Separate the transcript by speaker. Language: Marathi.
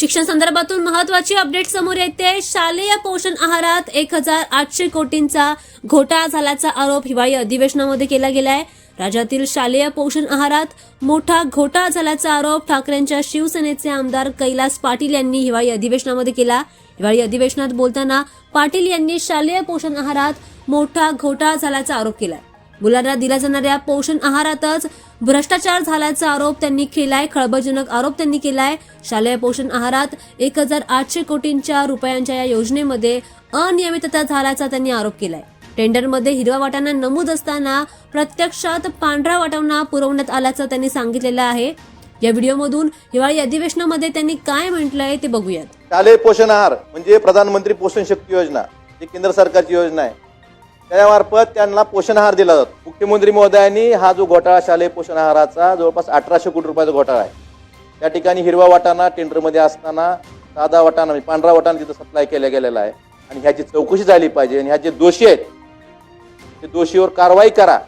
Speaker 1: शिक्षण संदर्भातून महत्वाची अपडेट समोर येते. शालेय पोषण आहारात एक हजार आठशे कोटींचा घोटाळा झाल्याचा आरोप हिवाळी अधिवेशनामध्ये केला गेलाय. राज्यातील शालेय पोषण आहारात मोठा घोटाळा झाल्याचा आरोप ठाकरेंच्या शिवसेनेचे आमदार कैलास पाटील यांनी हिवाळी अधिवेशनामध्ये केला. हिवाळी अधिवेशनात बोलताना पाटील यांनी शालेय पोषण आहारात मोठा घोटाळा झाल्याचा आरोप केला मुलांना दिल्या जाणाऱ्या पोषण आहारातच भ्रष्टाचार झाल्याचा आरोप त्यांनी केलाय खळबळजनक आरोप त्यांनी केलाय. शालेय पोषण आहारात एक हजार आठशे कोटींच्या रुपयांच्या या योजनेमध्ये अनियमितता झाल्याचा त्यांनी आरोप केलाय. टेंडरमध्ये हिरवा वाटाणा नमूद असताना प्रत्यक्षात पांढरा वाटाणा पुरवण्यात आल्याचं त्यांनी सांगितलेलं आहे. या व्हिडिओमधून हिवाळी अधिवेशनामध्ये त्यांनी काय म्हटलंय ते बघूयात.
Speaker 2: शालेय पोषण आहार म्हणजे प्रधानमंत्री पोषण शक्ती योजना ही केंद्र सरकारची योजना आहे. त्यामार्फत त्यांना पोषण आहार दिला जातो. मुख्यमंत्री महोदयांनी हा जो घोटाळा शालेय पोषण आहाराचा जवळपास अठराशे कोटी रुपयाचा घोटाळा आहे. त्या ठिकाणी हिरवा वाटाणा टेंडरमध्ये असताना साधा वाटाणा म्हणजे पांढरा वाटाणा तिथं सप्लाय केला गेलेला आहे. आणि ह्याची चौकशी झाली पाहिजे. आणि ह्या जे दोषी आहेत ते दोषीवर कारवाई करा.